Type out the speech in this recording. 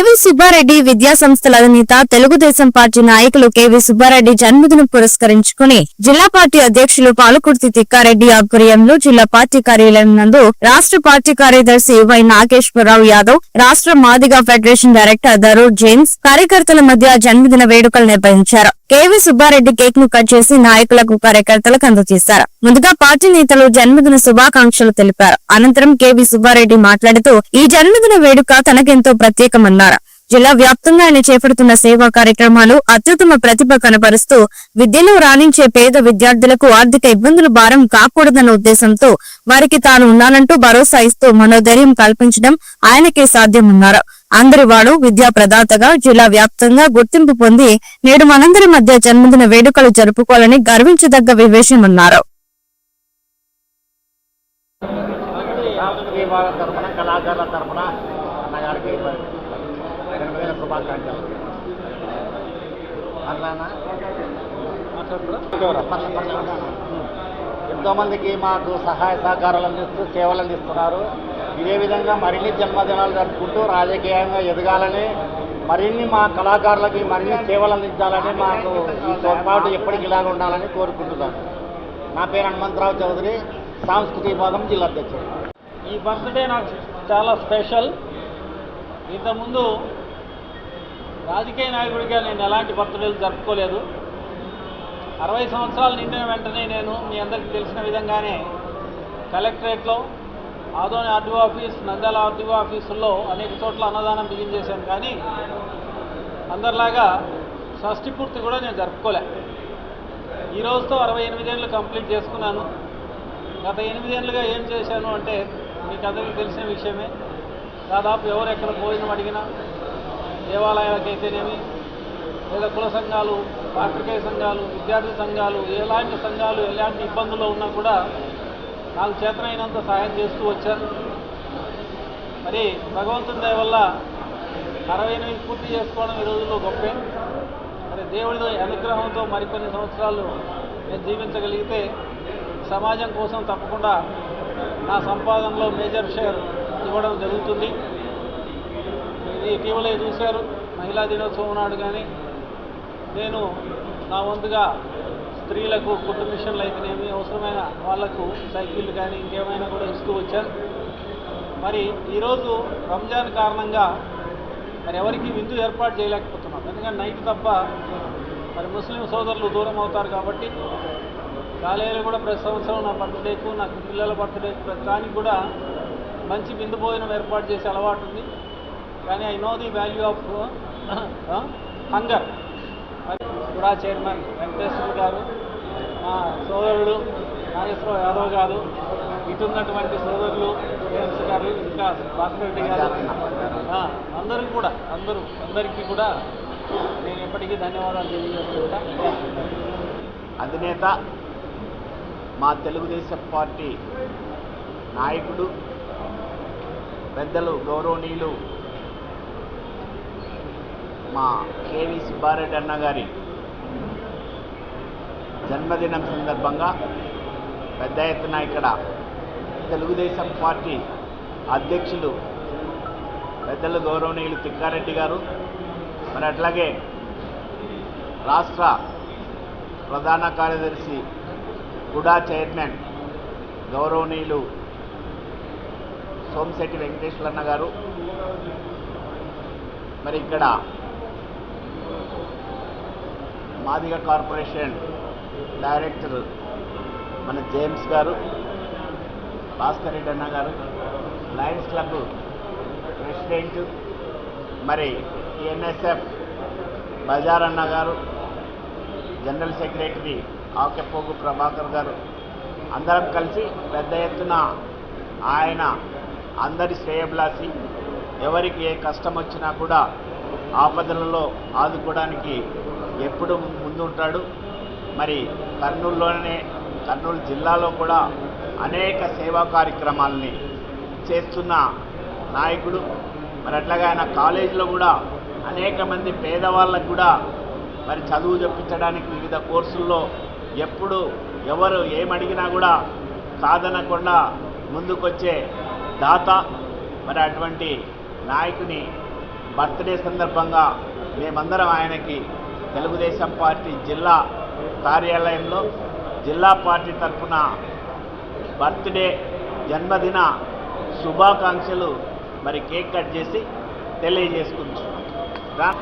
KV Subbareddy విద్యా సంస్థల అధినేత తెలుగుదేశం పార్టీ నాయకులు కెవి సుబ్బారెడ్డి జన్మదినం పురస్కరించుకుని జిల్లా పార్టీ అధ్యక్షులు పాలకుర్తి తిక్కారెడ్డి ఆధ్వర్యంలో జిల్లా పార్టీ కార్యాలయం నందు రాష్ట్ర పార్టీ కార్యదర్శి వై నాగేశ్వరరావు యాదవ్ రాష్ట్ర Madiga federation director Darur James కార్యకర్తల మధ్య జన్మదిన వేడుకలు నిర్వహించారు. కేవీ సుబ్బారెడ్డి కేక్ను కట్ చేసి నాయకులకు కార్యకర్తలకు అందజేశారు. ముందుగా పార్టీ నేతలు జన్మదిన శుభాకాంక్షలు తెలిపారు. అనంతరం కేవీ సుబ్బారెడ్డి మాట్లాడుతూ ఈ జన్మదిన వేడుక తనకెంతో ప్రత్యేకమన్నారు. జిల్లా వ్యాప్తంగా ఆయన చేపడుతున్న సేవా కార్యక్రమాలు అత్యుత్తమ ప్రతిభ కనపరుస్తూ విద్యలో రాణించే పేద విద్యార్థులకు ఆర్థిక ఇబ్బందుల భారం కాకూడదన్న ఉద్దేశంతో వారికి తాను ఉన్నానంటూ భరోసా ఇస్తూ మనోధైర్యం కల్పించడం ఆయనకే సాధ్యమన్నారు. అందరి వాడు విద్యా ప్రదాతగా జిల్లా వ్యాప్తంగా గుర్తింపు పొంది నేడు మనందరి మధ్య జన్మదిన వేడుకలు జరుపుకోవాలని గర్వించదగ్గ వివేశమన్నారు కళాకారుల తరఫున అట్లానా ఉన్నాను. ఎంతోమందికి మాకు సహాయ సహకారాలు అందిస్తూ సేవలు అందిస్తున్నారు. ఇదే విధంగా మరిన్ని జన్మదినాలు జరుపుకుంటూ రాజకీయంగా ఎదగాలని మరిన్ని మా కళాకారులకి మరిన్ని సేవలు అందించాలని మాకు ఈ తోడ్పాటు ఎప్పటికి ఇలాగ ఉండాలని కోరుకుంటున్నాను. నా పేరు హనుమంతరావు చౌదరి సాంస్కృతిక విభాగం జిల్లా అధ్యక్షుడు. ఈ బర్త్డే నాకు చాలా స్పెషల్. ఇంతకుముందు రాజకీయ నాయకుడిగా నేను ఎలాంటి బర్త్డేలు జరుపుకోలేదు. అరవై సంవత్సరాలు నిండిన వెంటనే నేను మీ అందరికీ తెలిసిన విధంగానే కలెక్టరేట్లో Adoni RDO office Nandyal RDO ఆఫీసుల్లో అనేక చోట్ల అన్నదానం బిగిన్ చేశాను. కానీ అందరిలాగా షష్టి పూర్తి కూడా నేను జరుపుకోలే. ఈ రోజుతో అరవై ఎనిమిదేళ్ళు కంప్లీట్ చేసుకున్నాను. గత ఎనిమిదేళ్ళుగా ఏం చేశాను అంటే మీకు అందరికీ తెలిసిన విషయమే. దాదాపు ఎవరు ఎక్కడ భోజనం అడిగినా దేవాలయాలకైతేనేమి? లేదా కుల సంఘాలు పాత్రికేయ సంఘాలు విద్యార్థి సంఘాలు ఎలాంటి సంఘాలు ఎలాంటి ఇబ్బందుల్లో ఉన్నా కూడా నాకు చేతనైనంత సహాయం చేస్తూ వచ్చాను మరి భగవంతుని దయ వల్ల అరవై ఎనిమిది పూర్తి చేసుకోవడం ఈ రోజుల్లో గొప్పే. మరి దేవుడి అనుగ్రహంతో మరికొన్ని సంవత్సరాలు నేను జీవించగలిగితే సమాజం కోసం తప్పకుండా నా సంపాదనలో మేజర్ షేర్ ఇవ్వడం జరుగుతుంది. ఇటీవలే చూశారు. మహిళా దినోత్సవం నాడు కానీ నేను నా వంతుగా స్త్రీలకు కుటుంబ మిషన్లు అయితేనేమి అవసరమైన వాళ్ళకు సైకిళ్ళు కానీ ఇంకేమైనా కూడా ఇస్తూ వచ్చాను. మరి ఈరోజు రంజాన్ కారణంగా మరి ఎవరికి విందు ఏర్పాటు చేయలేకపోతున్నాం. ఎందుకంటే నైట్ తప్ప మరి ముస్లిం సోదరులు దూరం అవుతారు కాబట్టి కాలేజీలో కూడా ప్రతి సంవత్సరం నా బర్త్డేకు నా పిల్లల బర్త్డేకు ప్రతి దానికి కూడా మంచి విందు భోజనం ఏర్పాటు చేసే అలవాటు ఉంది. కానీ I know the value of hunger కూడా చైర్మన్ వెంకటేశ్వర గారు మా సోదరుడు నాగేశ్వరరావు యాదవ్ గారు ఇటున్నటువంటి సోదరులు జేమ్స్ గారు ఇంకా భాస్కర్ రెడ్డి గారు అందరూ కూడా అందరూ అందరికీ కూడా నేను ఎప్పటికీ ధన్యవాదాలు తెలియజేస్తుంటా అధినేత మా తెలుగుదేశం పార్టీ నాయకుడు పెద్దలు గౌరవనీయులు మా కేవి సుబ్బారెడ్డి అన్న గారి జన్మదినం సందర్భంగా పెద్ద ఎత్తున ఇక్కడ తెలుగుదేశం పార్టీ అధ్యక్షులు పెద్దలు గౌరవనీయులు తిక్కారెడ్డి గారు మరి అట్లాగే రాష్ట్ర ప్రధాన కార్యదర్శి గుడా చైర్మన్ గౌరవనీయులు సోమశెట్టి వెంకటేశ్వరన్న గారు మరి ఇక్కడ మాదిగ కార్పొరేషన్ డైరెక్టర్ మన జేమ్స్ గారు భాస్కర్ రెడ్డి అన్న గారు లయన్స్ క్లబ్ ప్రెసిడెంట్ మరి ఎన్ఎస్ఎఫ్ బజార్ అన్న గారు జనరల్ సెక్రటరీ ఆకెపోగు ప్రభాకర్ గారు అందరం కలిసి పెద్ద ఎత్తున ఆయన అందరి శ్రేయభిలాసి ఎవరికి ఏ కష్టం వచ్చినా కూడా ఆపదలలో ఆదుకోవడానికి ఎప్పుడు ముందు ఉంటాడు మరి కర్నూలులోనే కర్నూలు జిల్లాలో కూడా అనేక సేవా కార్యక్రమాలని చేస్తున్న నాయకుడు. మరి అట్లాగే ఆయన కాలేజీలో కూడా అనేక మంది పేదవాళ్ళకు కూడా మరి చదువు చెప్పించడానికి వివిధ కోర్సుల్లో ఎప్పుడు ఎవరు ఏమడిగినా కూడా కాదనకుండా ముందుకొచ్చే దాత. మరి అటువంటి నాయకుని బర్త్డే సందర్భంగా మేమందరం ఆయనకి తెలుగుదేశం పార్టీ జిల్లా కార్యాలయంలో జిల్లా పార్టీ తరఫున బర్త్డే జన్మదిన శుభాకాంక్షలు మరి కేక్ కట్ చేసి తెలియజేసుకుంటున్నాం. రా-